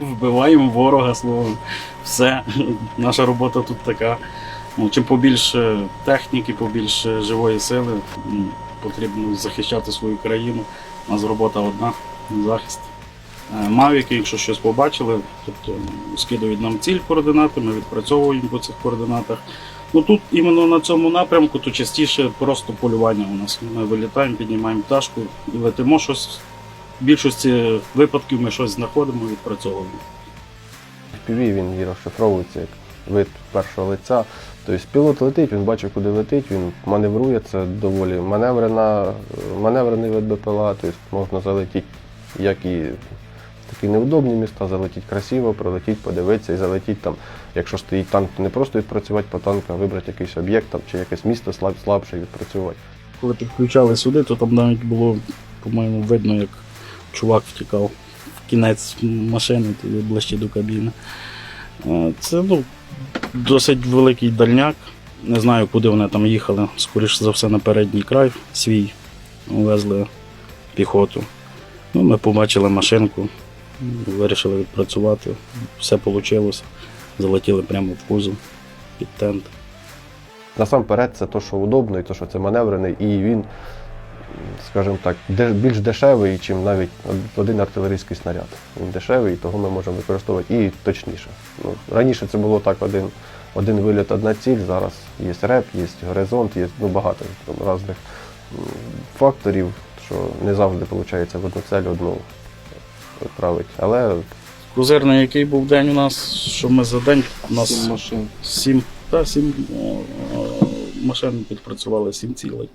Вбиваємо ворога словом. Все. Наша робота тут така. Ну, чим побільше техніки, побільше живої сили, потрібно захищати свою країну. У нас робота одна захист. Е, Мавіки, якщо щось побачили, тобто скидують нам ціль координати, ми відпрацьовуємо по цих координатах. Ну тут іменно на цьому напрямку, то частіше просто полювання у нас. Ми вилітаємо, піднімаємо пташку і летимо щось. В більшості випадків ми щось знаходимо, відпрацьовуємо. FPV він і розшифровується як вид першого лиця. Тобто пілот летить, він бачить, куди летить, він маневрує, це доволі маневрена, маневрений вид БПЛА, тобто можна залетіти як і в такі неудобні міста, залетіти красиво, пролетіти, подивитися і залетіти там, якщо стоїть танк, то не просто відпрацювати по танку, а вибрати якийсь об'єкт чи якесь місто слаб, слабше і відпрацювати. Коли підключали сюди, то там навіть було, по-моєму, видно, як чувак втікав в кінець машини, туди ближче до кабіни. Е, Це ну, досить великий дальняк. Не знаю, куди вони там їхали. Скоріше за все, на передній край свій везли піхоту. Ну, ми побачили машинку, вирішили відпрацювати. Все вийшло. Залетіли прямо в кузов під тент. Насамперед, це те, що удобно, і те, що це маневрений, і він, скажімо так, більш дешевий, ніж навіть один артилерійський снаряд. Він дешевий, і того ми можемо використовувати і точніше. Ну, раніше це було так, один, один виліт, одна ціль. Зараз є реп, є горизонт, є ну, багато там, різних факторів, що не завжди виходить в одну цель одну відправити. Але Козирний, який був день у нас, що ми за день у нас Сім машин. сім, та, сім о, о, машин підпрацювали, сім цілей.